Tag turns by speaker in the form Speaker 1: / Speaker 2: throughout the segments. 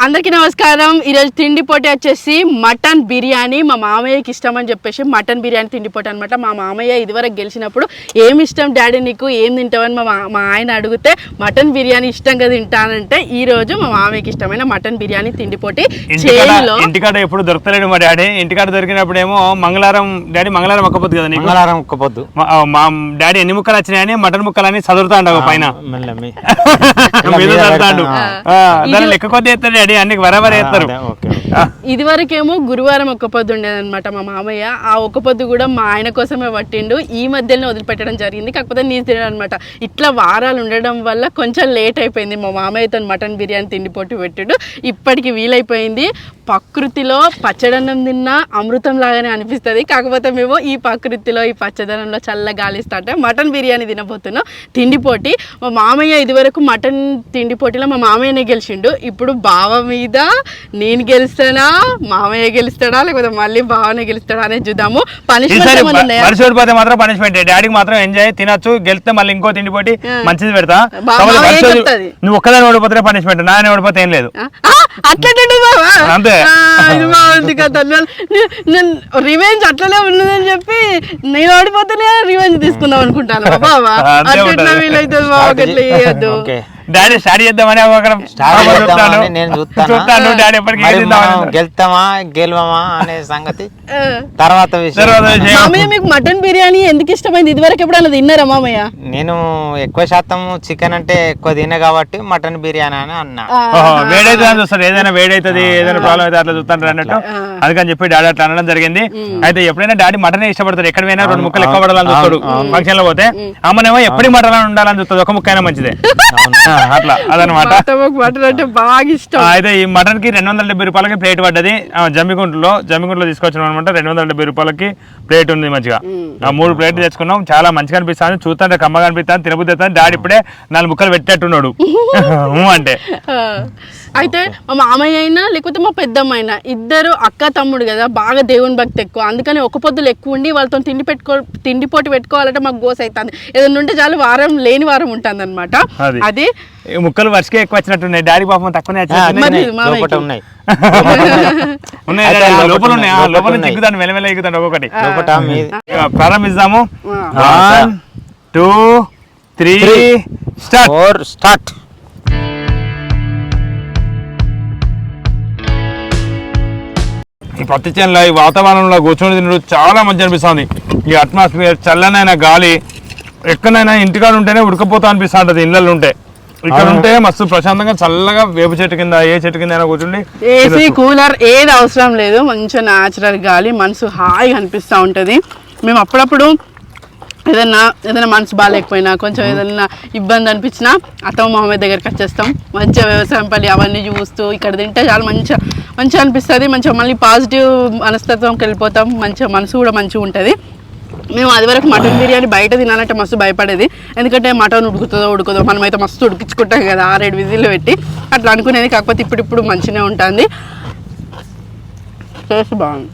Speaker 1: అందరికీ నమస్కారం. ఈరోజు తిండి పోటీ వచ్చేసి మటన్ బిర్యానీ. మా మామయ్యకి ఇష్టం అని చెప్పేసి మటన్ బిర్యానీ తిండి పోటీ అనమాట మా మామయ్య ఇదివరకు గెలిచినప్పుడు ఏమి ఇష్టం డాడీ నీకు? ఏం తింటావని మా మా- మా ఆయన అడిగితే మటన్ బిర్యానీ ఇష్టంగా తింటానంటే ఈ రోజు మా మామయ్యకి ఇష్టమైన మటన్ బిర్యానీ తిండి పోటీ
Speaker 2: ఇంటికాడ
Speaker 1: చేలో
Speaker 2: ఇంటికాడ ఎప్పుడు దొరకలేడు మా డాడీ. ఇంటికాడ దొరికినప్పుడు ఏమో మంగళవారం డాడీ మంగళవారం ఒక్కపోద్దు కదా నీకు?
Speaker 3: మంగళవారం ఒక్కపోద్దు.
Speaker 2: మా డాడీ ఎన్ని ముక్కలు వచ్చినాయని మటన్ ముక్కలని చదువుతాండు ఒక పైన.
Speaker 3: మెల్ల మీ
Speaker 2: మీద
Speaker 3: మీద
Speaker 2: చదువుతాండు. దాన్ని లెక్క కొద్ది అన్ని బరాబర్ ఎత్తారు
Speaker 3: ఇది ఓకే
Speaker 1: ఇదివరకేమో గురువారం ఒక్క పొద్దు ఉండేదన్నమాట మా మామయ్య. ఆ ఒక్క పొద్దు కూడా మా ఆయన కోసమే పట్టిండు. ఈ మధ్యలోనే వదిలిపెట్టడం జరిగింది. కాకపోతే నీరు తినడం అనమాట ఇట్లా వారాలు ఉండడం వల్ల కొంచెం లేట్ అయిపోయింది. మా మామయ్యతో మటన్ బిర్యానీ తిండి పోటీ పెట్టాడు. ఇప్పటికి వీలైపోయింది. ప్రకృతిలో పచ్చడన్నం తిన్నా అమృతం లాగానే అనిపిస్తుంది. కాకపోతే మేము ఈ ప్రకృతిలో ఈ పచ్చదనంలో చల్ల గాలిస్తుంటే మటన్ బిర్యానీ తినబోతున్నాం. తిండి పోటీ. మా మామయ్య ఇదివరకు మటన్ తిండి పోటీలో మా మామయ్యనే గెలిచిండు. ఇప్పుడు బావ మీద నేను గెలుస్తానా మామయ్య గెలుస్తాడా? లేకపోతే మళ్ళీ బావనే గెలుస్తాడా అనేది చూద్దాము. పనిష్మెంట్
Speaker 2: ఈసారి
Speaker 1: ఉన్నాయా?
Speaker 2: వరుస ఓడిపోతే మాత్రం పనిష్మెంట్ డాడీకి మాత్రం ఎంజాయ్ తినొచ్చు గెలిస్తే మళ్ళీ ఇంకో తిండి పోటీ మంచిది పెడతా.
Speaker 1: బా-
Speaker 2: కాకపోతే
Speaker 1: బావ ఏం
Speaker 2: వరుస ఓడి-
Speaker 1: చెప్తాది?
Speaker 2: నువ్వు ఒక్కదాని ఓడిపోతే పనిష్మెంట్ నాయన ఓడిపోతే ఏం లేదు.
Speaker 1: అట్లనే బావా
Speaker 2: అంతే.
Speaker 1: ఇది బాగుంది కదా నేను రివెంజ్ అట్లనే ఉన్నదని చెప్పి నేను ఓడిపోతేనే రివెంజ్ తీసుకుందాం అనుకుంటాను. బావా?
Speaker 2: అంతే
Speaker 1: అట్లా
Speaker 2: ఉంటది.
Speaker 1: వీలైతే బావ అట్లా చేయొద్దు.
Speaker 3: ఓకే.
Speaker 2: డాడీ స్టార్ట్ చేద్దామని చూస్తాను.
Speaker 3: నేను చూస్తాను?
Speaker 2: చూస్తాను డాడీ ఎప్పటికీ.
Speaker 3: గెలుతామా గెలవమా అనే సంగతి. తర్వాత.
Speaker 1: మామయ్య మీకు మటన్ బిర్యానీ ఎందుకు ఇష్టమైంది? ఇదివరకు ఎప్పుడైనా తిన్నారా మామయ్య?
Speaker 3: నేను ఎక్కువ శాతం చికెన్ అంటే ఎక్కువ తిన కాబట్టి మటన్ బిర్యానీ అని అన్నా.
Speaker 2: వేడైతుంది అని చూస్తాడు ఏదైనా వేడైతుంది ఏదైనా ప్రాబ్లం అయితే అట్లా చూస్తాడు అన్నట్టు. అందుకని చెప్పి డాడీ అట్లా అనడం జరిగింది. అయితే ఎప్పుడైనా డాడీ మటన్ ఇష్టపడతాడు. ఎక్కడ పోయినా రెండు ముక్కలు ఎక్కువ పడాలని చూస్తాడు. ఫంక్షన్లో పోతే అమ్మనేమో ఎప్పటికి మటన్ ఉండాలని చూస్తుంది ఒక ముక్క అయినా మంచిదే. అట్లా అదనమాట.
Speaker 1: మటన్ అంటే బాగా ఇష్టం.
Speaker 2: అయితే ఈ మటన్కి రెండు వందల డెబ్బై రూపాయలకి ప్లేట్ పడ్డది. జమ్మిగుంటలో జమ్మిగుంటలో తీసుకొచ్చిన అనమాట రెండు వందల డెబ్బై రూపాయలకి ప్లేట్ ఉంది మంచిగా. ఆ మూడు ప్లేట్లు తెచ్చుకున్నాం. చాలా మంచిగా అనిపిస్తుంది. చూస్తుంటే కమ్మగా అనిపిస్తుంది తినబుద్ధి అవుతుంది. డాడీ ఇప్పుడే నాలుగు ముక్కలు పెట్టేట్టున్నాడు అంటే.
Speaker 1: అయితే మా మామయ్య అయినా లేకపోతే మా పెద్దమ్మ అయినా ఇద్దరు అక్క తమ్ముడు కదా బాగా దేవుని భక్తి ఎక్కువ. అందుకని ఒక పొద్దులు ఎక్కువ ఉండి వాళ్ళతో తిండి పెట్టుకో తిండి పోటీ పెట్టుకోవాలంటే మాకు గోస అవుతుంది ఏదైనా ఉంటే చాలు వారం లేని వారం ఉంటుంది అనమాట
Speaker 2: అది. ముక్కలు వర్షకే ఎక్కువ వచ్చినట్టున్నాయి. డాడీ పాపం తక్కువనే
Speaker 3: ఉన్నాయి, లోపల
Speaker 2: ఉన్నాయి. లోపల నుంచి మెల్లమెల్ల ఒక్కొక్కటి.
Speaker 3: లోపట మీ
Speaker 2: ఇక ప్రారంభిద్దాము.
Speaker 1: ఆ.
Speaker 2: One two three start
Speaker 3: four start
Speaker 2: ఈ పత్తి చేనులో ఈ వాతావరణంలో కూర్చొని తినడు చాలా మంచి అనిపిస్తుంది. ఈ అట్మాస్ఫియర్ చల్లనైన గాలి ఎక్కడైనా ఇంటికాడ ఉంటేనే ఉడకపోతా అనిపిస్తా ఉంటుంది ఇళ్ళల్లో ఉంటే ఇక్కడ ఉంటే మస్తు ప్రశాంతంగా చల్లగా వేప చెట్టు కింద ఏ చెట్టు కింద కూర్చుండి
Speaker 1: ఏసీ కూలర్ ఏది అవసరం లేదు. మంచిగా న్యాచురల్ గాలి మనసు హాయిగా అనిపిస్తూ ఉంటుంది. మేము అప్పుడప్పుడు ఏదన్నా ఏదైనా మనసు బాగాలేకపోయినా కొంచెం ఏదైనా ఇబ్బంది అనిపించినా అత్తమ్మ మామయ్య దగ్గరికి వచ్చేస్తాం. మంచిగా వ్యవసాయం పల్లి అవన్నీ చూస్తూ ఇక్కడ తింటే చాలా మంచిగా మంచిగా అనిపిస్తుంది. మంచిగా మళ్ళీ పాజిటివ్ మనస్తత్వంకి వెళ్ళిపోతాం. మంచిగా మనసు కూడా మంచిగా ఉంటుంది. మేము అది వరకు మటన్ బిర్యానీ బయట తినాలంటే మస్తు భయపడేది. ఎందుకంటే మటన్ ఉడుకుతుందో ఉడుకుదో మనమైతే మస్తు ఉడికించుకుంటాం కదా ఆరేడు విజిల్లు పెట్టి. అట్లా అనుకునేది. కాకపోతే ఇప్పుడు ఇప్పుడు మంచిగానే ఉంటుంది. టేస్ట్ బాగుంది.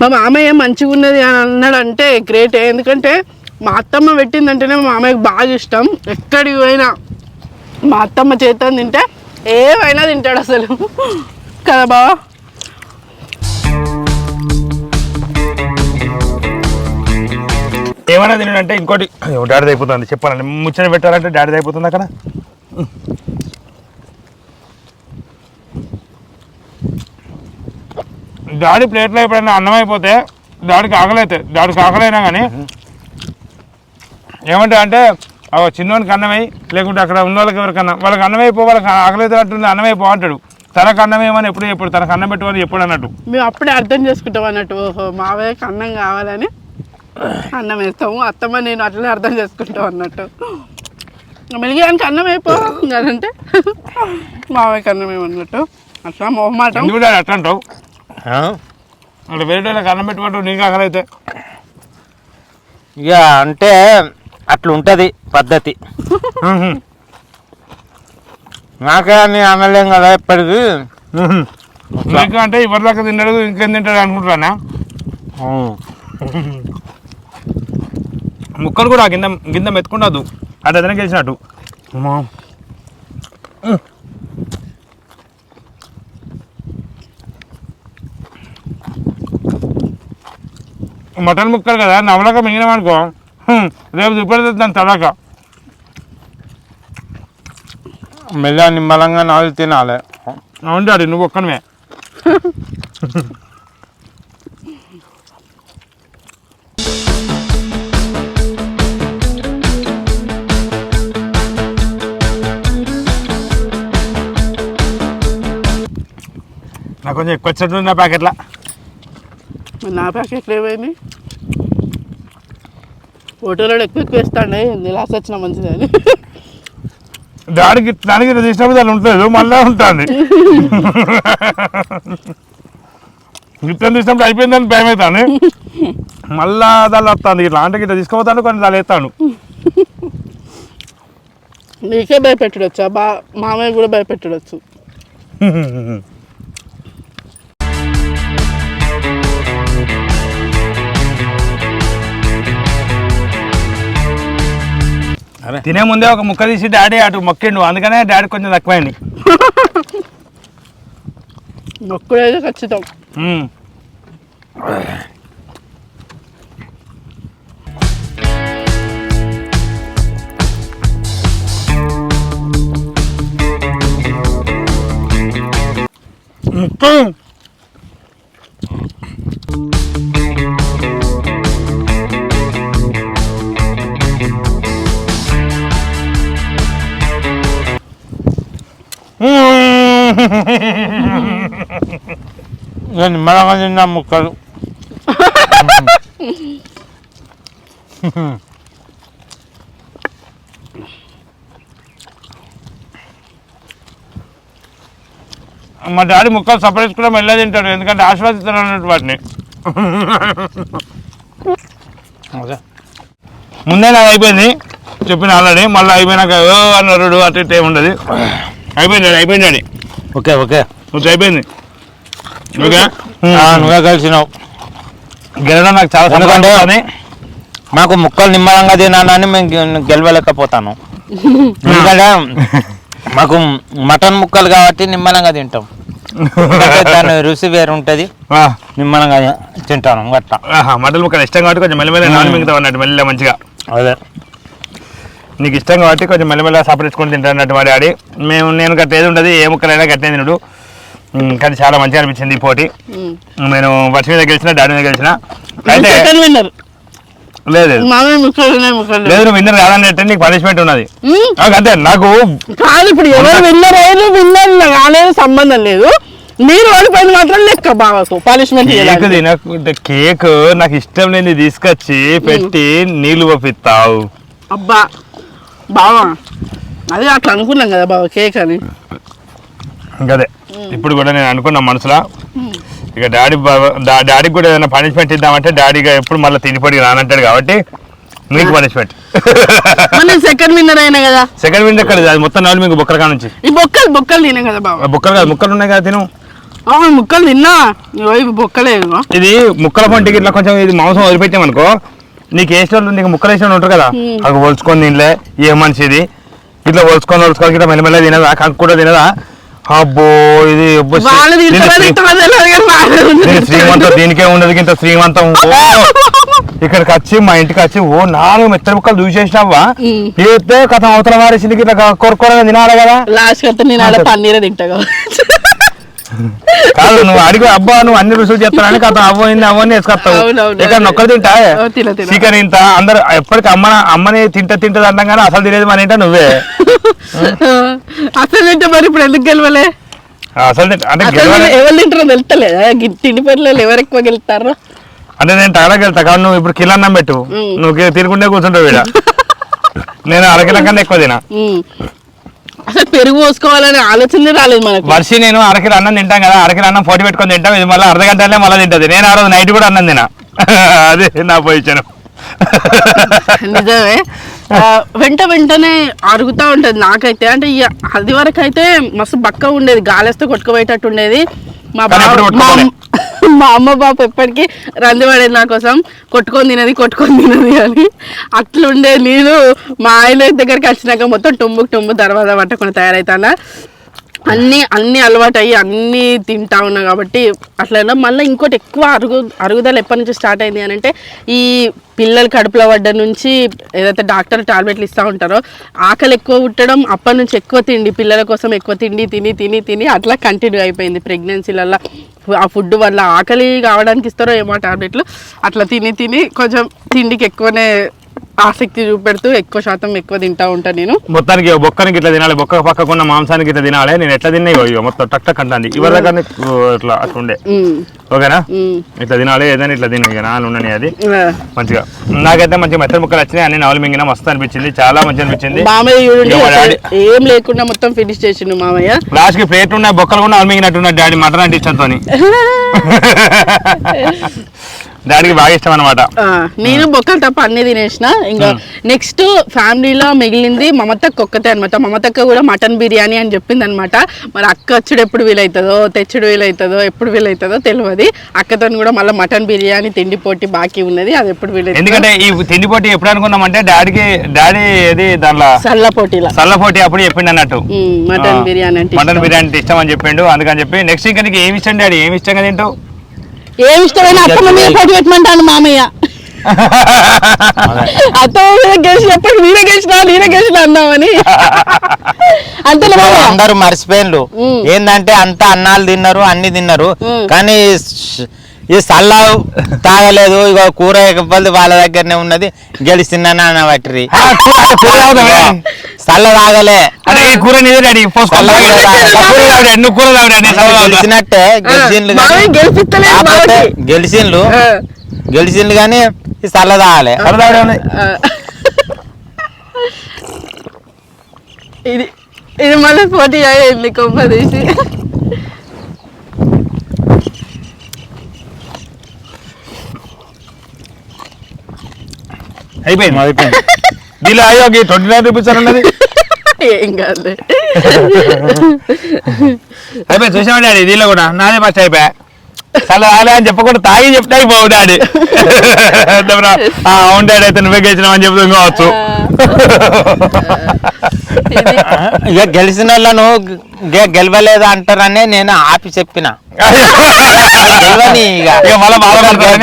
Speaker 1: మా మామయ్య మంచిగా ఉన్నది అని అన్నాడంటే గ్రేట్ ఎందుకంటే మా అత్తమ్మ పెట్టిందంటేనే మా మామయ్యకి బాగా ఇష్టం. ఎక్కడికి పోయినా మా అత్తమ్మ చేత తింటే ఏమైనా తింటాడు అసలు. కదా బావా?
Speaker 2: ఏమైనా తినంటే ఇంకోటి డాడీ అయిపోతుంది చెప్పాలండి ముచ్చట పెట్టాలంటే డాడీ అయిపోతుంది అక్కడ. డాడీ ప్లేట్లో ఎప్పుడైనా అన్నం అయిపోతే డాడీకి ఆకలైతే డాడీకి ఆకలైనా కానీ ఏమంటా అంటే చిన్నోనికి అన్నమై లేకుంటే అక్కడ ఉన్న వాళ్ళకి ఎవరికన్నా వాళ్ళకి అన్నం అయిపో వాళ్ళకి ఆకలైతే అంటుంది అన్నం అయిపో అంటాడు. తనకు అన్నం ఏమని ఎప్పుడు ఎప్పుడు తనకు అన్నం పెట్టుకొని ఎప్పుడు అన్నట్టు.
Speaker 1: మేము అప్పుడే అర్థం చేసుకుంటాం అన్నట్టు ఓహో మావయ్యకి అన్నం కావాలని అన్నం వేస్తాము అత్తమ్మ నేను అట్లనే అర్థం చేసుకుంటాం అన్నట్టు. మెలిగానికి అన్నం అయిపో అంటే మావయ్యకి అన్నం ఏమన్నట్టు అట్లా మొహమాటం.
Speaker 2: అట్లా అంటావు? అక్కడ వేరే వాళ్ళకి అన్నం పెట్టుకుంటావు నీకు ఆకలైతే
Speaker 3: ఇక అంటే అట్లా ఉంటది పద్ధతి నాకే అని అనలేం కదా ఎప్పటికీ
Speaker 2: మీకు అంటే ఇవరిదాకా తిన్నాడు ఇంకేం తింటాడు అనుకుంటున్నా ముక్కలు కూడా కింద కింద మెత్తుకుండదు అటు అదనే గెలిచినట్టు. మటన్ ముక్కలు కదా నవలక మింగినామనుకో రేపు చూపెడుతుంది దాని తలక.
Speaker 3: మెల్ల నిమ్మలంగా నాలుగు తినాలి.
Speaker 2: అవును డాడీ నువ్వు ఒక్కనమే నాకు కొంచెం ఎక్కువ వచ్చేట్టు నా ప్యాకెట్లా?
Speaker 1: నా ప్యాకెట్లు ఏమైంది ఫోటోలో ఎక్కువ ఎక్కువ వేస్తాండే. లాస్ట్ వచ్చిన మంచిదని
Speaker 2: డాడీకి దానికి తీసినప్పుడు దాని ఉంటుంది మళ్ళీ ఉంటుంది. గిట్టని తీసినప్పుడు అయిపోయిందని భయం అవుతాను మళ్ళా దాన్ని వస్తుంది ఇట్లా. అంటే ఇట్లా తీసుకోపోతాను కొన్ని దాని ఎత్తాను
Speaker 1: నీకే భయపెట్టడొచ్చు బా మామయ్య కూడా భయపెట్టడొచ్చు.
Speaker 2: తినే ముందే ఒక ముక్క తీసి డాడీ అటు మొక్కిండు. అందుకనే డాడీ కొంచెం తక్కువైంది.
Speaker 1: ఒక్కడైతే ఖచ్చితం.
Speaker 2: ముక్క.
Speaker 3: ఇక నిమ్మలంగా తిన్నా ముక్కలు.
Speaker 2: మా డాడీ ముక్కలు సపరేట్ కూడా మెల్ల తింటాడు ఎందుకంటే ఆశీర్వదిస్తాడు అన్నట్టు వాటిని ముందే నాకు అయిపోయింది. చెప్పిన ఆల్రెడీ మళ్ళీ అయిపోయినాక అన్నారుడు అటు ఇటు ఏముండదు. ఉండదు అయిపోయింది అయిపోయింది
Speaker 3: ఓకే ఓకే.
Speaker 2: కొంచెం అయిపోయింది. ఓకే?
Speaker 3: నువ్వే కలిసినావు.
Speaker 2: గెలడం నాకు చాలా
Speaker 3: ఎందుకంటే- మాకు ముక్కలు నిమ్మలంగా తినాలని మేము గెలవలేకపోతాను. ఎందుకంటే మాకు మటన్ ముక్కలు కాబట్టి నిమ్మలంగా తింటాం. దాని రుచి వేరు ఉంటుంది. నిమ్మలంగా తింటాను గట్ట.
Speaker 2: మటన్ ముక్కలు ఇష్టం కాబట్టి కొంచెం మెల్లమెల్ల నాన్ మిగతా అన్నట్టు మెల్ల మంచిగా.
Speaker 3: అదే.
Speaker 2: నీకు ఇష్టం కాబట్టి కొంచెం మెల్లమెల్ల సపరేట్చుకొని తింటాను అన్నట్టు మా డాడీ. మేము నేను కట్టేది ఉండదు ఏ ముక్కలైనా కట్టే తినడు. కానీ చాలా మంచిగా అనిపించింది ఈ పోటీ. నేను వర్షం మీద గెలిచిన డాడీ మీద గెలిచిన. అయితే లేదు లేదు. విన్నర్ కాదన్నట్టు నీకు పనిష్మెంట్ ఉన్నది. నాకు అంతే. నాకు
Speaker 1: కాదు ఇప్పుడు ఎవరు విన్నర్ అయ్యారు విన్నర్ కాలేదు సంబంధం లేదు. మీరు ఓడిపోయింది మాత్రం లెక్క బావకు పనిష్మెంట్
Speaker 2: కేక్ తినకుంటే కేక్ నాకు ఇష్టం లేని తీసుకొచ్చి పెట్టి నీళ్ళు పంపిస్తావు
Speaker 1: అబ్బా. బావా? అదే అట్లా అనుకున్నాం కదా బావ కేక్ అని.
Speaker 2: ఇంకదే ఇప్పుడు కూడా నేను అనుకున్నా మనసులో. ఇక డాడీ డాడీకి కూడా ఏదైనా పనిష్మెంట్ ఇద్దామంటే డాడీగా ఎప్పుడు మళ్ళీ తినిపడి రానంటాడు కాబట్టి మీకు పనిష్మెంట్
Speaker 1: మన సెకండ్ విన్నర్ అయినా కదా?
Speaker 2: సెకండ్ విండ్ ఎక్కడ? అది మొత్తం నాలుగు మీకు బొక్కల కాడ నుంచి.
Speaker 1: ఈ బొక్కలు బొక్కలు తినే కదా
Speaker 2: ఆ బొక్కలు కాదు ముక్కలు ఉన్నాయి కదా తిను.
Speaker 1: అవును ముక్కలు తిన్నా. ఇవి బొక్కలే.
Speaker 2: ఇది ముక్కల పంటికి ఇట్లా కొంచెం ఇది మాంసం వదిలిపెట్టామనుకో నీకు వేసిన నీకు ముక్కలు వేసిన ఉంటారు కదా అవి పోల్చుకొని తినలే ఏ మనిషి ఇది ఇట్లా పోల్చుకొని పోల్చుకొని ఇట్లా మెల్లమెల్ల తినదా కంకు కూడా తినదా? అబ్బో ఇది. శ్రీమంతం దీనికే ఉండదు ఇంత శ్రీమంతం ఇక్కడికి వచ్చి మా ఇంటికి వచ్చి ఓ నాలుగు మెత్తడి ముక్కలు చూసేసినావా
Speaker 1: ఉమ్.
Speaker 2: తీస్తే కథ అవతల వారేసింది ఇట్లా కొరకొరగా తినాలి కదా?
Speaker 1: లాస్ట్ పన్నీరే తింటా.
Speaker 2: కాదు నువ్వు అడిగి అబ్బా నువ్వు అన్ని రుసులు చెప్తానని కథ అవ్వయింది అవ్వని వేసుకొస్తావు. ఇక్కడ నొక్కలు తింటా. చికెన్ ఇంత అందరు ఎప్పటికి అమ్మ అమ్మని తింట తింటది అంటాం కానీ అసలు తినేది మన ఇంట నువ్వే.
Speaker 1: అసలు తింటే మరి ఇప్పుడు ఎందుకు గెలవలే?
Speaker 2: అసలు అంటే
Speaker 1: ఎవరు తింటారో తెలుస్తలేదా తిండి పనులలో ఎవరు ఎక్కువ గెలుతారో?
Speaker 2: అంటే నేను టైలకి వెళ్తా కానీ నువ్వు ఇప్పుడు కిలో అన్నం పెట్టు. నువ్వు తినుకుంటే కూర్చుంటావు వీడ నేను అరకిలో కన్నా ఎక్కువ తినా.
Speaker 1: అసలు పెరుగు పోసుకోవాలనే ఆలోచన రాలేదు మనకు.
Speaker 2: వర్షి నేను అరకిలో అన్నం తింటాం కదా అరకిలో అన్నం పోటీ పెట్టుకొని తింటాం ఇది మళ్ళీ అర్ధ గంటలే మళ్ళీ తింటది. నేను ఆ రోజు నైట్ కూడా అన్నం తినా అదే నా పొజిషన్.
Speaker 1: నిజమే. వెంట వెంటనే అరుగుతా ఉంటది నాకైతే. అంటే అది వరకు అయితే మస్తు బక్క ఉండేది గాలేస్తే కొట్టుకుపోయేటట్టు ఉండేది. మా బావ
Speaker 2: ఎప్పుడు
Speaker 1: మా అమ్మ- పాప ఎప్పటికీ రంది నా కోసం కొట్టుకొని తినది కొట్టుకొని తినది అని. అట్లుండే నేను మా ఆయన దగ్గరికి వచ్చినాక మొత్తం టుంబుకు టుంబు దర్వాజా పట్టుకొని తయారైతానా. అన్ని అన్ని అలవాటు అయ్యి అన్ని తింటా ఉన్నా కాబట్టి అట్లా మళ్ళీ ఇంకోటి ఎక్కువ అరుగు అరుగుదల ఎప్పటి నుంచి స్టార్ట్ అయింది అని అంటే ఈ పిల్లలు కడుపులో పడ్డ నుంచి ఏదైతే డాక్టర్ టాబ్లెట్లు ఇస్తూ ఉంటారో ఆకలి ఎక్కువ పుట్టడం అప్పటి నుంచి ఎక్కువ తిండి పిల్లల కోసం ఎక్కువ తిండి తిని తిని తిని అట్లా కంటిన్యూ అయిపోయింది ప్రెగ్నెన్సీలల్లో. ఆ ఫుడ్ వల్ల ఆకలి కావడానికి ఇస్తారో ఏమో టాబ్లెట్లు. అట్లా తిని తిని కొంచెం తిండికి ఎక్కువనే ఆసక్తి చూపెడుతూ ఎక్కువ శాతం ఎక్కువ తింటా ఉంటాను నేను.
Speaker 2: మొత్తానికి బొక్కనికి ఇట్లా తినాలి బొక్క పక్కకున్న మాంసానికి ఇట్లా తినాలి నేను ఎట్లా తిన్నా ఇగో ఇగో మొత్తం టక్ టక్ అంటుంది. ఇవరి దగ్గర ఇట్లా అట్లా ఉండే.
Speaker 1: ఉమ్,
Speaker 2: ఓకేనా? ఇట్లా తినాలి ఏదైనా ఇట్లా తిను ఉండని అది. మంచిగా. నాకైతే మంచిగా మెత్తడి ముక్కలు వచ్చినాయి అన్ని నవలు మింగిన మస్తు అనిపించింది చాలా మంచి అనిపించింది.
Speaker 1: మామయ్య ఏం లేకుండా మొత్తం ఫినిష్ చేసిండు మామయ్య.
Speaker 2: లాస్ట్కి ప్లేట్ ఉన్నాయి బొక్కలు కూడా నవలు మింగినట్టున్నాడు డాడీ మటన్ అంటే ఇష్టంతో డాడీకి బాగా ఇష్టం అనమాట
Speaker 1: ఆ, నేను బొక్కలు తప్ప అన్ని తినేసిన. ఇంకా నెక్స్ట్ ఫ్యామిలీలో మిగిలింది మమతక్క ఒక్కతే అనమాట మమతక్క కూడా మటన్ బిర్యానీ అని చెప్పింది అనమాట మరి అక్క వచ్చుడు ఎప్పుడు వీలవుతుందో తెచ్చుడు వీలవుతుందో ఎప్పుడు వీలవుతుందో తెలియదు అక్కతో కూడా మళ్ళీ మటన్ బిర్యానీ తిండి పోటీ బాకీ ఉన్నది. అది ఎప్పుడు వీలవుతుంది
Speaker 2: ఎందుకంటే ఈ తిండి పోటీ ఎప్పుడు అనుకున్నామంటే డాడీకి డాడీ ఏది దాంట్లో?
Speaker 1: సల్ల పోటీలా.
Speaker 2: సల్ల పోటీ అప్పుడు చెప్పిండు అన్నట్టు.
Speaker 1: మటన్ బిర్యానీ అంటే
Speaker 2: మటన్. బిర్యానీ ఇష్టం అని చెప్పిండు. అందుకని చెప్పి నెక్స్ట్ ఇంకా నీకు ఏమి ఇష్టం డాడీ? ఏమి ఇష్టంగా తింటావు?
Speaker 1: ఏం ఇష్టమైన అత్తమ్మ మీద పోటీ పెట్టమంటాను మామయ్య? అత్తమ్మ మీద గెలిచినప్పుడు నేనే గెలిచినా నేనే గెలిచినా అన్నామని అంతే
Speaker 3: అందరూ మర్చిపోయినరు. ఏందంటే అంత అన్నాలు తిన్నారు అన్ని తిన్నారు. కానీ ఈ సల్లా తాగలేదు ఇక కూర ఇవ్వాలి వాళ్ళ దగ్గరనే ఉన్నది గెలిచిందని
Speaker 2: కూర తాగుతావే?
Speaker 3: సల్ల తాగలే
Speaker 2: అంటే ఈ కూర.
Speaker 3: గెలిచినట్టే గెలిచిండ్లు. గెలిచిండ్లు. గెలిచిండ్లు కానీ ఈ సల్ల తాగలే.
Speaker 1: ఇది ఇది మళ్ళీ పోటీ అయ్యింది కొమ్మ తీసి
Speaker 2: అయిపోయింది. అయిపోయింది. దీనిలో అయ్యో ట్వంటీ నైన్ రూపీస్ అని ఉన్నది.
Speaker 1: ఏం కాదు
Speaker 2: అయిపోయి చూసామా డాడీ? దీనిలో కూడా నాదే ఫస్ట్ అయిపోయా. సల్ల తాగలే అని చెప్పకుండా తాగి చెప్తే అయిపోవు డాడీ. అవును డాడీ అయితే నువ్వే గెలిచినావు అని చెప్తాం కావచ్చు
Speaker 3: ఇక గెలిచిన వాళ్ళను గెలవలేదు అంటారనే నేను ఆపి చెప్పిన. గెలవని ఇక.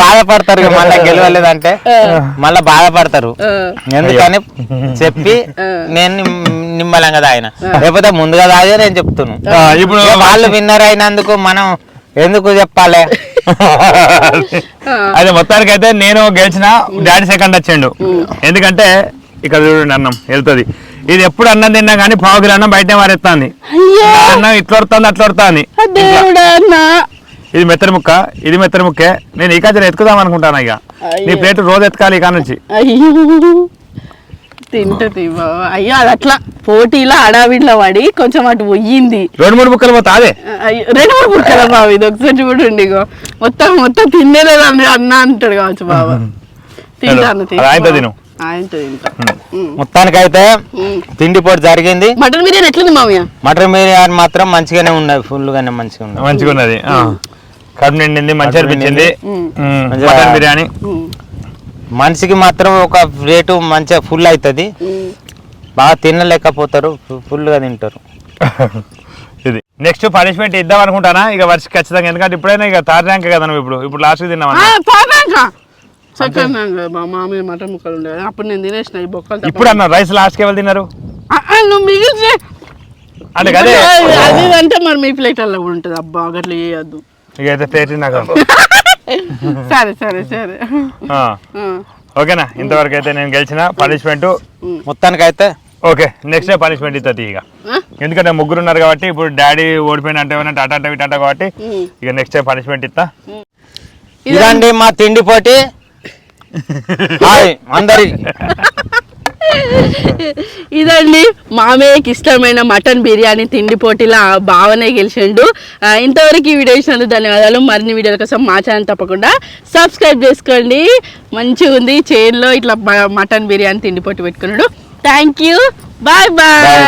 Speaker 3: బాధపడతారు ఇక మళ్ళీ గెలవలేదంటే మళ్ళా బాధపడతారు. ఎందుకని చెప్పి. నేను నిమ్- నిమ్మలంగా తాగిన. లేకపోతే ముందుగా తాగే నేను చెప్తున్నాను
Speaker 2: ఇప్పుడు
Speaker 3: వాళ్ళు విన్నర్ అయినందుకు మనం ఎందుకు చెప్పాలి?
Speaker 2: అదే మొత్తానికి అయితే నేను గెలిచిన డాడీ సెకండ్ వచ్చిండు. ఎందుకంటే ఇక్కడ చూడండి అన్నం వెళ్తుంది. ఇది ఎప్పుడు అన్నం తిన్నా కానీ పావు కిలో అన్నం బయట మారేస్తుంది
Speaker 1: అయ్యో!
Speaker 2: అన్నం ఇట్లా వస్తుంది అట్లా
Speaker 1: అన్నా!
Speaker 2: ఇది మెత్తడి ముక్క ఇది మెత్తడి ముక్కే. నేను కాదు ఎత్తుకుదాం అనుకుంటాను ఇక? నీ. ప్లేట్ రోజు ఎత్తుకాలి ఇక నుంచి.
Speaker 1: అయ్యో! తింటది అయ్యో అది అట్లా పోటీలో అడావిడిలో పడి కొంచెం అటు పోయింది.
Speaker 2: రెండు మూడు ముక్కలు పోతా అదే?
Speaker 1: రెండు మూడు ముక్కల బావ ఇది ఒకసారి చూడండి ఇగో. మొత్తం మొత్తం తినేలేదండి అన్న అంటాడు కావచ్చు బావ. తింటాను.
Speaker 2: తిను.
Speaker 1: ఆయనతో తింటా. ఉమ్.
Speaker 3: మొత్తానికైతే. తిండి పోటీ జరిగింది.
Speaker 1: మటన్ బిర్యానీ ఎట్లుంది మామయ్య
Speaker 3: మటన్ బిర్యానీ మాత్రం మంచిగానే ఉన్నది ఫుల్ గానే మంచిగా ఉన్నది.
Speaker 2: మంచిగా ఉన్నది. ఆ. కడుపు నిండింది మంచి
Speaker 3: కడుపు
Speaker 2: అనిపించింది.
Speaker 3: మంచిగా-
Speaker 2: మటన్ బిర్యానీ.
Speaker 3: మనిషికి మాత్రం ఒక రేటు మంచిగా ఫుల్ అవుతుంది. బాగా తినలేకపోతారు ఫుల్గా తింటారు.
Speaker 2: ఇది. నెక్స్ట్ పనిష్మెంట్ ఇద్దాం అనుకుంటానా? ఇక వర్ష ఖచ్చితంగా ఎందుకంటే ఇప్పుడైనా ఇక థర్డ్ ర్యాంక్ కదా ఇప్పుడు. ఇప్పుడు లాస్ట్
Speaker 1: ఆ, మా మామయ్య మటన్ ముక్కలు ఉండే అప్పుడు నేను తినేసిన ఈ బొక్కలు.
Speaker 2: ఇప్పుడు అన్న రైస్ లాస్ట్కి ఎవరు తిన్నారు?
Speaker 1: నువ్వు
Speaker 2: అంటే
Speaker 1: ఇప్పుడు అది అంటే మరి మీ ప్లేట్ అలా కూడా ఉంటుంది. అబ్బా గట్ల చేయొద్దు.
Speaker 2: ఇక అయితే ప్లేట్ నాకు
Speaker 1: సరే సరే సరే.
Speaker 2: ఓకేనా? ఇంతవరకు అయితే నేను గెలిచిన పనిష్మెంట్
Speaker 3: మొత్తానికైతే
Speaker 2: ఓకే నెక్స్ట్ డే పనిష్మెంట్ ఇస్తుంది ఇక? ఎందుకంటే ముగ్గురు ఉన్నారు కాబట్టి ఇప్పుడు డాడీ ఓడిపోయిన అంటే ఏమైనా టాటా ఇటంట కాబట్టి. ఇక నెక్స్ట్ డే పనిష్మెంట్ ఇస్తా
Speaker 3: ఇదండి మా తిండి పోటీ. హాయ్
Speaker 1: ఇదండి మామయ్యకి ఇష్టమైన మటన్ బిర్యానీ తిండి పోటీలో ఆ భావనే గెలిచిండు. ఇంతవరకు ఈ వీడియో ఇచ్చినందుకు ధన్యవాదాలు. మరిన్ని వీడియోల కోసం మా ఛానల్ తప్పకుండా సబ్స్క్రైబ్ చేసుకోండి. మంచిగా ఉంది చైన్లో ఇట్లా మటన్ బిర్యానీ తిండి పోటీ పెట్టుకున్నాడు. Thank you bye bye